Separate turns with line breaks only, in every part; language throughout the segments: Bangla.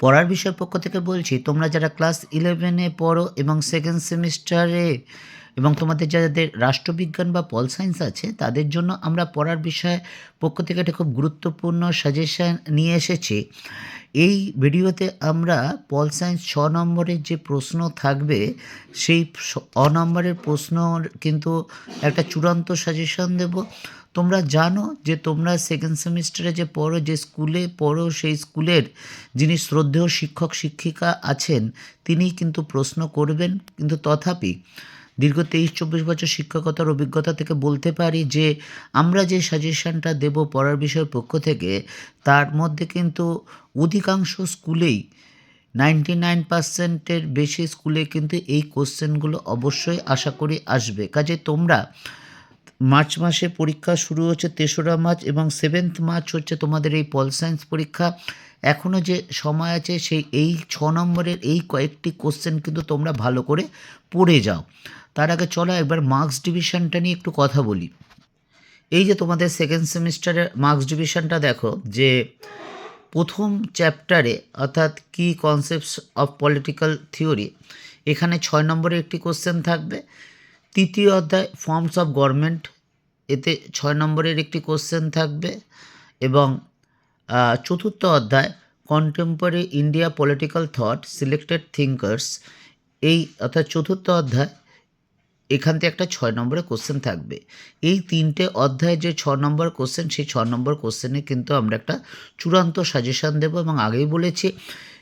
পড়ার বিষয় পক্ষ থেকে বলছি, তোমরা যারা ক্লাস ইলেভেনে পড়ো এবং সেকেন্ড সেমিস্টারে এবং তোমাদের যাদের রাষ্ট্রবিজ্ঞান বা পল সায়েন্স আছে, তাদের জন্য আমরা পড়ার বিষয় পক্ষ থেকে একটা খুব গুরুত্বপূর্ণ সাজেশান নিয়ে এসেছি। এই ভিডিওতে আমরা পল সায়েন্স ছ নম্বরের যে প্রশ্ন থাকবে, সেই অ নম্বরের প্রশ্ন কিন্তু একটা চূড়ান্ত সাজেশন দেব। তোমরা জানো যে তোমরা সেকেন্ড সেমিস্টারে যে পড়ো, যে স্কুলে পড়ো, সেই স্কুলের যিনি শ্রদ্ধেয় শিক্ষক, শিক্ষিকা আছেন তিনি কিন্তু প্রশ্ন করবেন। কিন্তু তথাপি দীর্ঘ তেইশ, চব্বিশ বছর শিক্ষকতার অভিজ্ঞতা থেকে বলতে পারি যে, আমরা যে সাজেশনটা দেব পড়ার বিষয়ের পক্ষ থেকে, তার মধ্যে কিন্তু অধিকাংশ স্কুলেই নাইনটি নাইন পার্সেন্টের বেশি স্কুলে কিন্তু এই কোশ্চেনগুলো অবশ্যই আশা করি আসবে। কাজে তোমরা মার্চ মাসে পরীক্ষা শুরু হচ্ছে তেসরা মার্চ এবং সেভেন্থ মার্চ হচ্ছে তোমাদের এই পল সায়েন্স পরীক্ষা। এখনও যে সময় আছে সেই এই ছ নম্বরের এই কয়েকটি কোশ্চেন কিন্তু তোমরা ভালো করে পড়ে যাও। তার আগে চলো একবার মার্কস ডিভিশনটা নিয়ে একটু কথা বলি। এই যে তোমাদের সেকেন্ড সেমিস্টারের মার্কস ডিভিশনটা দেখো, যে প্রথম চ্যাপ্টারে অর্থাৎ কি কনসেপ্টস অফ পলিটিক্যাল থিওরি এখানে ছয় নম্বরে একটি কোশ্চেন থাকবে। তৃতীয় অধ্যায় ফর্মস অফ গভর্নমেন্ট এতে ছয় নম্বরের একটি কোশ্চেন থাকবে। এবং চতুর্থ অধ্যায় contemporary India political thought selected thinkers এই অর্থাৎ চতুর্থ অধ্যায় এখান থেকে একটা ছয় নম্বরের কোশ্চেন থাকবে। এই তিনটে অধ্যায়ে যে ছ নম্বর কোশ্চেন সেই ছ নম্বর কোশ্চেনে কিন্তু আমরা একটা চূড়ান্ত সাজেশান দেবো এবং আগেই বলেছি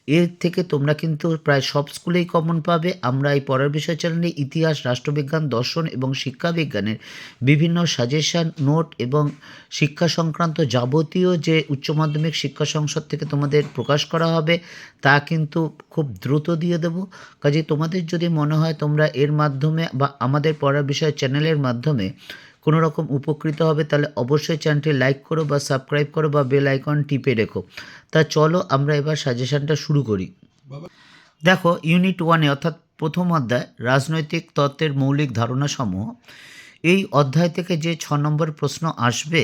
এর থেকে তোমরা কিন্তু প্রায় সব স্কুলেই কমন পাবে। আমরা এই পড়ার বিষয় চ্যানেলে ইতিহাস, রাষ্ট্রবিজ্ঞান, দর্শন এবং শিক্ষাবিজ্ঞানের বিভিন্ন সাজেশন নোট এবং শিক্ষা সংক্রান্ত যাবতীয় যে উচ্চ মাধ্যমিক শিক্ষা সংসদ থেকে তোমাদের প্রকাশ করা হবে, তা কিন্তু খুব দ্রুত দিয়ে দেবো। কাজে তোমাদের যদি মনে হয় তোমরা এর মাধ্যমে বা আমাদের পড়ার বিষয় চ্যানেলের মাধ্যমে কোনো রকম উপকৃত হবে, তাহলে অবশ্যই চ্যানেলটি লাইক করো বা সাবস্ক্রাইব করো বা বেল আইকন টিপে রেখো। তা চলো আমরা এবার সাজেশনটা শুরু করি। দেখো ইউনিট ওয়ানে অর্থাৎ প্রথম অধ্যায়, রাজনৈতিক তত্ত্বের মৌলিক ধারণাসমূহ। এই অধ্যায় থেকে যে ছ নম্বর প্রশ্ন আসবে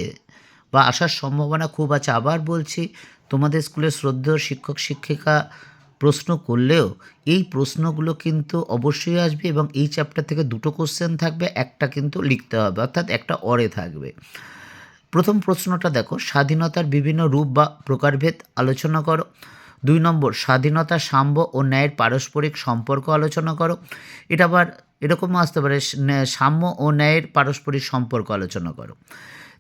বা আসার সম্ভাবনা খুব আছে, আবার বলছি, তোমাদের স্কুলের শ্রদ্ধেয় শিক্ষক শিক্ষিকা প্রশ্ন করলেও এই প্রশ্নগুলো কিন্তু অবশ্যই আসবে এবং এই চ্যাপ্টার থেকে দুটো কোশ্চেন থাকবে, একটা কিন্তু লিখতে হবে, অর্থাৎ একটা অরে থাকবে। প্রথম প্রশ্নটা দেখো, স্বাধীনতার বিভিন্ন রূপ বা প্রকারভেদ আলোচনা করো। দুই নম্বর, স্বাধীনতা, সাম্য ও ন্যায়ের পারস্পরিক সম্পর্ক আলোচনা করো। এটা আবার এরকমও আসতে পারে সাম্য ও ন্যায়ের পারস্পরিক সম্পর্ক আলোচনা করো।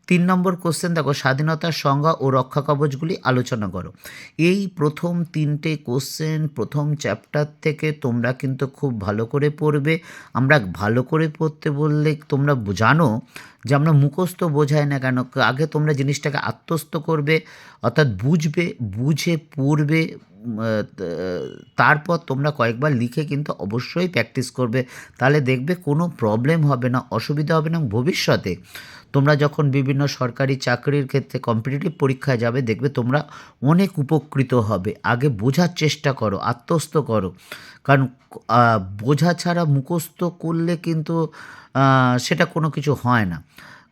তিন নম্বর কোশ্চেন দেখো, স্বাধীনতার সংজ্ঞা ও রক্ষা কবচগুলি আলোচনা করো। এই প্রথম তিনটে কোশ্চেন প্রথম চ্যাপ্টার থেকে তোমরা কিন্তু খুব ভালো করে পড়বে। আমরা ভালো করে পড়তে বললে তোমরা জানো যে আমরা মুখস্থ বোঝাই না কেন, আগে তোমরা জিনিসটাকে আত্মস্থ করবে, অর্থাৎ বুঝবে, বুঝে পড়বে তারপর তোমরা কয়েকবার লিখে কিন্তু অবশ্যই প্র্যাকটিস করবে। তাহলে দেখবে কোনো প্রবলেম হবে না, অসুবিধা হবে না ভবিষ্যতে তোমরা যখন বিভিন্ন সরকারি চাকরির ক্ষেত্রে কম্পিটিটিভ পরীক্ষায় যাবে, দেখবে তোমরা অনেক উপকৃত হবে। আগে বোঝার চেষ্টা করো, আত্মস্থ করো। কারণ বোঝা ছাড়া মুখস্থ করলে কিন্তু সেটা কোনো কিছু হয় না।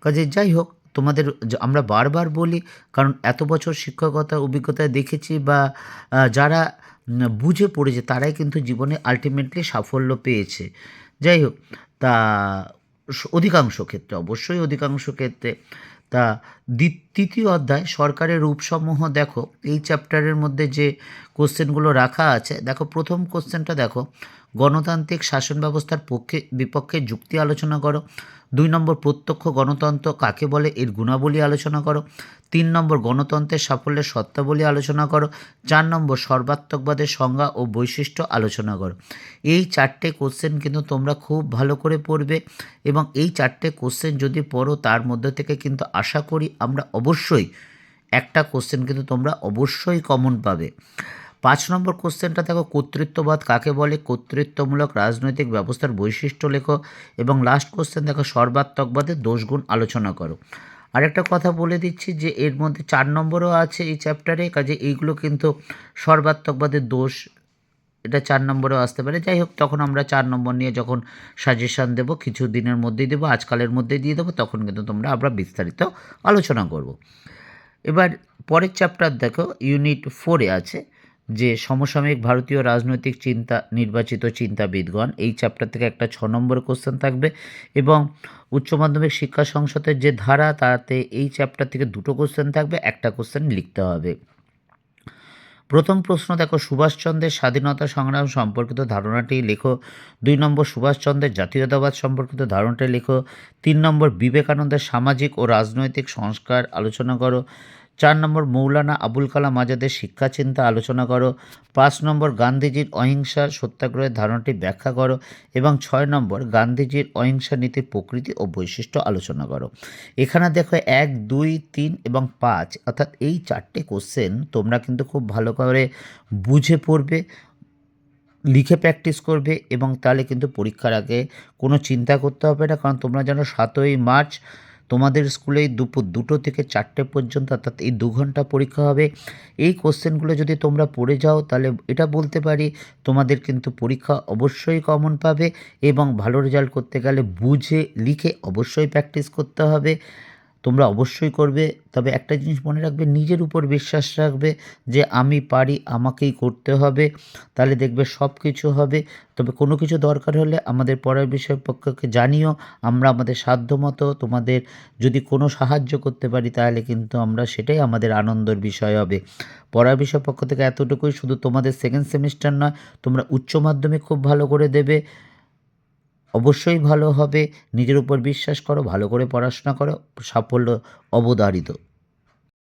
কাজে যাই হোক, তোমাদের আমরা বারবার বলি, কারণ এত বছর শিক্ষকতা অভিজ্ঞতায় দেখেছি বা যারা বুঝে পড়েছে, তারাই কিন্তু জীবনে আলটিমেটলি সাফল্য পেয়েছে। যাই হোক, তা অধিকাংশ ক্ষেত্রে অবশ্যই অধিকাংশ ক্ষেত্রে তা দ্বি- তৃতীয় অধ্যায়, সরকারের রূপসমূহ দেখো। এই চ্যাপ্টারের মধ্যে যে কোশ্চেনগুলো রাখা আছে, দেখো, প্রথম কোশ্চেনটা দেখো, গণতান্ত্রিক শাসন ব্যবস্থার পক্ষে, বিপক্ষে যুক্তি আলোচনা করো। দুই নম্বর, প্রত্যক্ষ গণতন্ত্র কাকে বলে, এর গুণাবলী আলোচনা করো। তিন নম্বর, গণতন্ত্রের সাফল্যের সত্তাবলী আলোচনা করো। চার নম্বর, সর্বাত্মকবাদের সংজ্ঞা ও বৈশিষ্ট্য আলোচনা করো। এই চারটে কোশ্চেন কিন্তু তোমরা খুব ভালো করে পড়বে এবং এই চারটে কোশ্চেন যদি পড়ো, তার মধ্যে থেকে কিন্তু আশা করি আমরা অবশ্যই একটা কোশ্চেন কিন্তু তোমরা অবশ্যই কমন পাবে। পাঁচ নম্বর কোশ্চেনটা দেখো, কর্তৃত্ববাদ কাকে বলে? কর্তৃত্বমূলক রাজনৈতিক ব্যবস্থার বৈশিষ্ট্য লেখো এবং লাস্ট কোশ্চেন দেখো, সর্বাত্মকবাদের দোষগুণ আলোচনা করো। আরেকটা কথা বলে দিচ্ছি যে, এর মধ্যে চার নম্বরও আছে এই চ্যাপ্টারে কাজে এইগুলো কিন্তু সর্বাত্মকবাদের দোষ এটা চার নম্বরেও আসতে পারে। যাই হোক, তখন আমরা চার নম্বর নিয়ে যখন সাজেশন দেবো, কিছু দিনের মধ্যেই দেবো, আজকালের মধ্যেই দিয়ে দেবো, তখন কিন্তু তোমরা আমরা বিস্তারিত আলোচনা করব। এবার পরের চ্যাপ্টার দেখো ইউনিট ফোরে আছে, যে সমসাময়িক ভারতীয় রাজনৈতিক চিন্তা, নির্বাচিত চিন্তাবিদগণ, এই চ্যাপ্টার থেকে একটা ছ নম্বর কোশ্চেন থাকবে এবং উচ্চ মাধ্যমিক শিক্ষা সংসদের যে ধারা, তাতে এই চ্যাপ্টার থেকে দুটো কোশ্চেন থাকবে, একটা কোশ্চেন লিখতে হবে। প্রথম প্রশ্ন দেখো, সুভাষচন্দ্রের স্বাধীনতা সংগ্রাম সম্পর্কিত ধারণাটি লেখো। দুই নম্বর, সুভাষচন্দ্রের জাতীয়তাবাদ সম্পর্কিত ধারণাটি লেখো। তিন নম্বর, বিবেকানন্দের সামাজিক ও রাজনৈতিক সংস্কার আলোচনা করো। চার নম্বর মৌলানা আবুল কালাম আজাদের শিক্ষা চিন্তা আলোচনা করো। পাঁচ নম্বর গান্ধীজির অহিংসা সত্যাগ্রহের ধারণাটি ব্যাখ্যা করো এবং ছয় নম্বর গান্ধীজির অহিংসা নীতির প্রকৃতি ও বৈশিষ্ট্য আলোচনা করো। এখানে দেখো এক, দুই, তিন এবং পাঁচ, অর্থাৎ এই চারটে কোশ্চেন তোমরা কিন্তু খুব ভালো করে বুঝে পড়বে, লিখে প্র্যাকটিস করবে এবং তাহলে কিন্তু পরীক্ষার আগে কোনো চিন্তা করতে হবে না। কারণ তোমরা জানো সাতই মার্চ তোমাদের স্কুলে দুপুর দুটো থেকে চারটে পর্যন্ত, অর্থাৎ এই দু ঘণ্টা পরীক্ষা হবে। এই কোশ্চেনগুলো যদি তোমরা পড়ে যাও, তাহলে এটা বলতে পারি, তোমাদের কিন্তু পরীক্ষা অবশ্যই কমন পাবে এবং ভালো রেজাল্ট করতে গেলে বুঝে, লিখে অবশ্যই প্র্যাকটিস করতে হবে। তোমরা অবশ্যই করবে। তবে একটা জিনিস মনে রাখবে, নিজের উপর বিশ্বাস রাখবে যে আমি পারি, আমাকেই করতে হবে। তাহলে দেখবে সব কিছু হবে। তবে কোনো কিছু দরকার হলে আমাদের পড়ার বিষয় পক্ষকে জানিও। আমরা আমাদের সাধ্যমতো তোমাদের যদি কোনো সাহায্য করতে পারি, তাহলে কিন্তু আমরা সেটাই আমাদের আনন্দের বিষয় হবে। পড়ার বিষয় পক্ষ থেকে এতটুকুই। শুধু তোমাদের সেকেন্ড সেমিস্টার নয়, তোমরা উচ্চ মাধ্যমিক খুব ভালো করে দেবে। অবশ্যই ভালো হবে। নিজের উপর বিশ্বাস করো ভালো করে পড়াশোনা করো সাফল্য অবধারিত